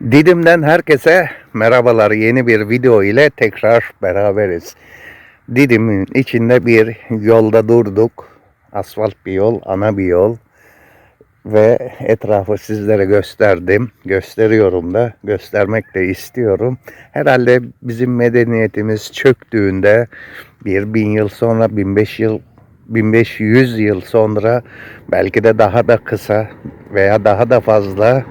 Didim'den herkese merhabalar. Yeni bir video ile tekrar beraberiz. Didim'in içinde bir yolda durduk. Asfalt bir yol, ana bir yol. Ve etrafı sizlere gösterdim. Gösteriyorum da, göstermek de istiyorum. Herhalde bizim medeniyetimiz çöktüğünde bir bin yıl sonra, 1500 yıl 1500 yıl sonra belki de daha da kısa veya daha da fazla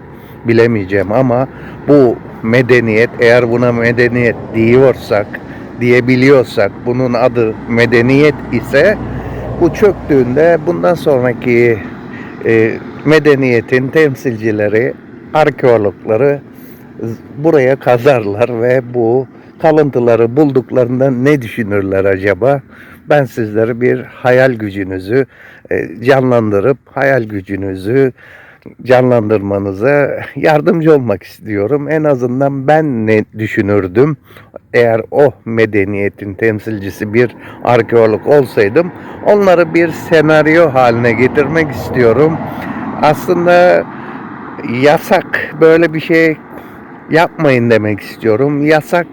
bilemeyeceğim ama bu medeniyet eğer buna medeniyet diyorsak diyebiliyorsak bunun adı medeniyet ise bu çöktüğünde bundan sonraki e, medeniyetin temsilcileri arkeologları buraya kazarlar ve bu kalıntıları bulduklarında ne düşünürler acaba? Ben sizlere bir hayal gücünüzü e, canlandırıp hayal gücünüzü canlandırmanıza yardımcı olmak istiyorum. En azından ben ne düşünürdüm eğer o medeniyetin temsilcisi bir arkeolog olsaydım onları bir senaryo haline getirmek istiyorum. Aslında yasak böyle bir şey yapmayın demek istiyorum. Yasak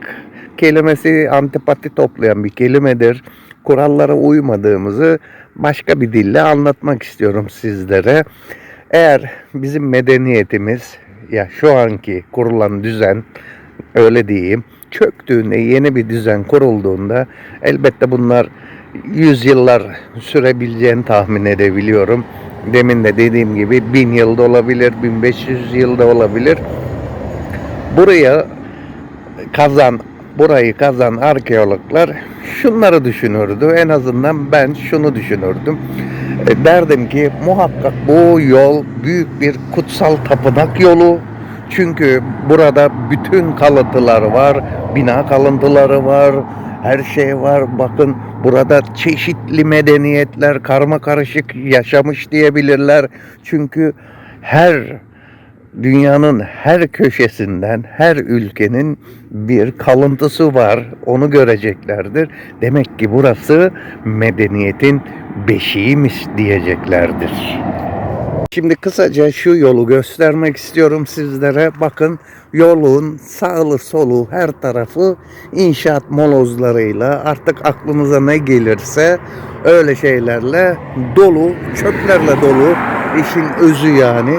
kelimesi antipati toplayan bir kelimedir. Kurallara uymadığımızı başka bir dille anlatmak istiyorum sizlere. Eğer bizim medeniyetimiz ya şu anki kurulan düzen öyle diyeyim çöktüğünde yeni bir düzen kurulduğunda elbette bunlar yüzyıllar sürebileceğini tahmin edebiliyorum. Demin de dediğim gibi bin yılda olabilir, 1500 yılda olabilir. Buraya kazan, burayı kazan arkeologlar şunları düşünürdü. En azından ben şunu düşünürdüm. E, Derdim ki muhakkak bu yol büyük bir kutsal tapınak yolu. Çünkü burada bütün kalıntılar var, bina kalıntıları var, her şey var. Bakın burada çeşitli medeniyetler karma karışık yaşamış diyebilirler. Çünkü her dünyanın her köşesinden, her ülkenin bir kalıntısı var. Onu göreceklerdir. Demek ki burası medeniyetin beşiğiymiş diyeceklerdir. Şimdi kısaca şu yolu göstermek istiyorum sizlere. Bakın yolun sağlı solu her tarafı inşaat molozlarıyla artık aklınıza ne gelirse öyle şeylerle dolu, çöplerle dolu. işin özü yani.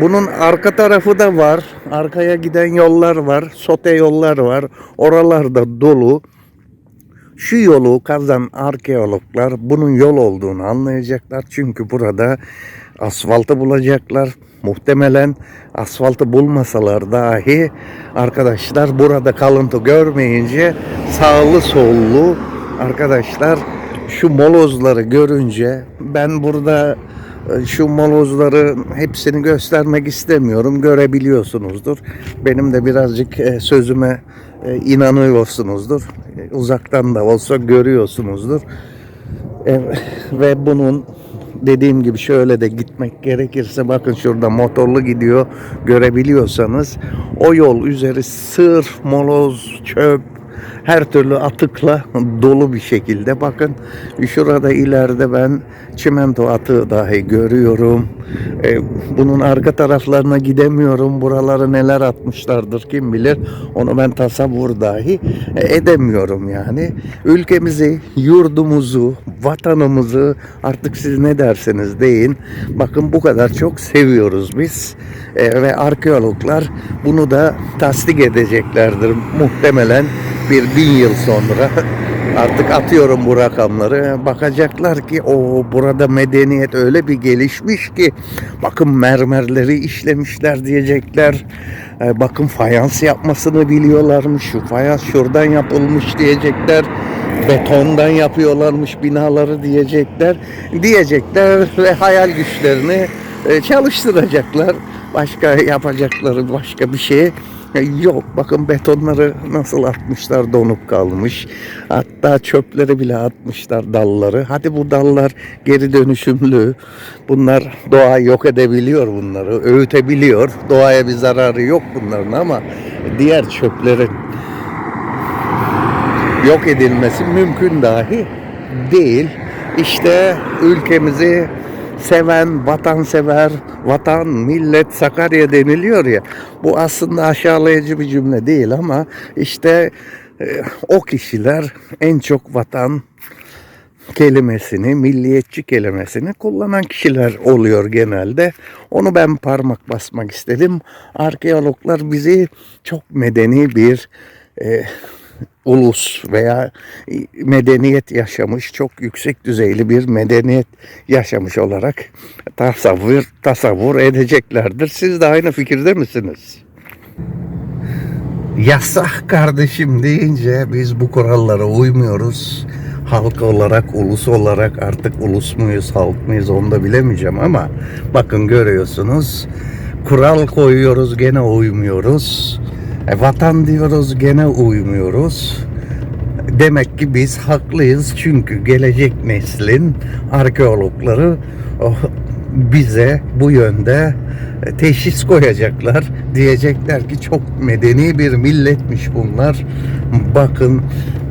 Bunun arka tarafı da var. Arkaya giden yollar var. Sote yollar var. Oralarda dolu. Şu yolu kazan arkeologlar bunun yol olduğunu anlayacaklar. Çünkü burada asfaltı bulacaklar. Muhtemelen asfaltı bulmasalar dahi arkadaşlar burada kalıntı görmeyince sağlı sollu arkadaşlar şu molozları görünce ben burada şu molozları hepsini göstermek istemiyorum. Görebiliyorsunuzdur. Benim de birazcık e, sözüme e, inanıyorsunuzdur. E, Uzaktan da olsa görüyorsunuzdur. Ve bunun dediğim gibi şöyle de gitmek gerekirse bakın şurada motorlu gidiyor görebiliyorsanız o yol üzeri sır, moloz, çöp her türlü atıkla dolu bir şekilde. Bakın şurada ileride ben çimento atığı dahi görüyorum. E, bunun arka taraflarına gidemiyorum. Buraları neler atmışlardır kim bilir. Onu ben tasavvur dahi edemiyorum yani. Ülkemizi, yurdumuzu, vatanımızı artık siz ne derseniz deyin. Bakın bu kadar çok seviyoruz biz. E, ve arkeologlar bunu da tasdik edeceklerdir muhtemelen bir bin yıl sonra artık atıyorum bu rakamları. Bakacaklar ki o burada medeniyet öyle bir gelişmiş ki bakın mermerleri işlemişler diyecekler. E, bakın fayans yapmasını biliyorlarmış şu fayans şuradan yapılmış diyecekler. Betondan yapıyorlarmış binaları diyecekler. Diyecekler ve hayal güçlerini e, çalıştıracaklar. Başka yapacakları başka bir şey Yok bakın betonları nasıl atmışlar donup kalmış. Hatta çöpleri bile atmışlar dalları. Hadi bu dallar geri dönüşümlü. Bunlar doğayı yok edebiliyor bunları. Öğütebiliyor. Doğaya bir zararı yok bunların ama diğer çöplerin yok edilmesi mümkün dahi değil. İşte ülkemizi seven, vatansever, vatan, millet, Sakarya deniliyor ya. Bu aslında aşağılayıcı bir cümle değil ama işte e, o kişiler en çok vatan kelimesini, milliyetçi kelimesini kullanan kişiler oluyor genelde. Onu ben parmak basmak istedim. Arkeologlar bizi çok medeni bir e, ulus veya medeniyet yaşamış, çok yüksek düzeyli bir medeniyet yaşamış olarak tasavvur tasavvur edeceklerdir. Siz de aynı fikirde misiniz? Yasak kardeşim deyince biz bu kurallara uymuyoruz. Halk olarak, ulus olarak artık ulus muyuz, halk mıyız onu da bilemeyeceğim ama bakın görüyorsunuz. Kural koyuyoruz gene uymuyoruz. E, vatan diyoruz gene uymuyoruz. Demek ki biz haklıyız çünkü gelecek neslin arkeologları oh, bize bu yönde e, teşhis koyacaklar. Diyecekler ki çok medeni bir milletmiş bunlar. Bakın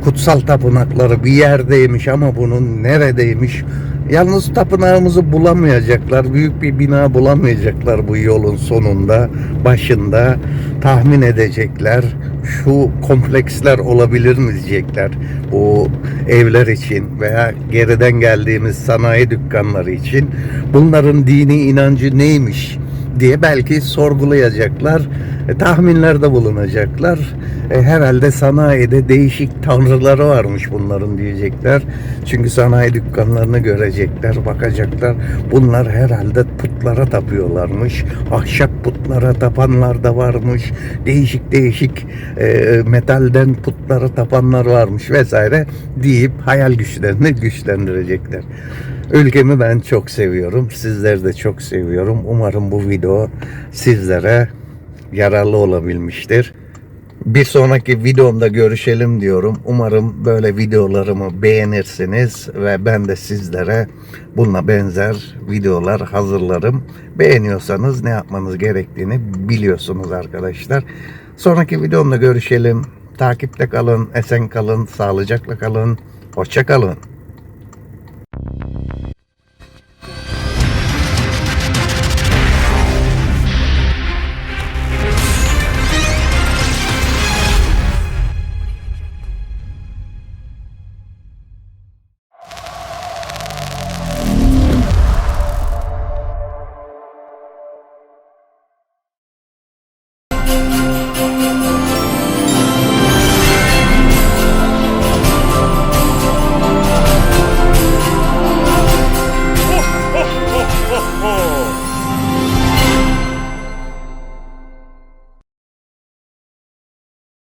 kutsal tapınakları bir yerdeymiş ama bunun neredeymiş? Yalnız tapınağımızı bulamayacaklar. Büyük bir bina bulamayacaklar bu yolun sonunda, başında. Tahmin edecekler. Şu kompleksler olabilir mi diyecekler. Bu evler için veya geriden geldiğimiz sanayi dükkanları için. Bunların dini inancı neymiş? Diye belki sorgulayacaklar, e, tahminlerde bulunacaklar. E, herhalde sanayide değişik tanrıları varmış bunların diyecekler. Çünkü sanayi dükkanlarını görecekler, bakacaklar. Bunlar herhalde putlara tapıyorlarmış. Ahşap putlara tapanlar da varmış. Değişik değişik e, metalden putlara tapanlar varmış vesaire deyip hayal güçlerini güçlendirecekler. Ülkemi ben çok seviyorum. Sizleri de çok seviyorum. Umarım bu video sizlere yararlı olabilmiştir. Bir sonraki videomda görüşelim diyorum. Umarım böyle videolarımı beğenirsiniz ve ben de sizlere bununla benzer videolar hazırlarım. Beğeniyorsanız ne yapmanız gerektiğini biliyorsunuz arkadaşlar. Sonraki videomda görüşelim. Takipte kalın, esen kalın, sağlıcakla kalın. Hoşça kalın.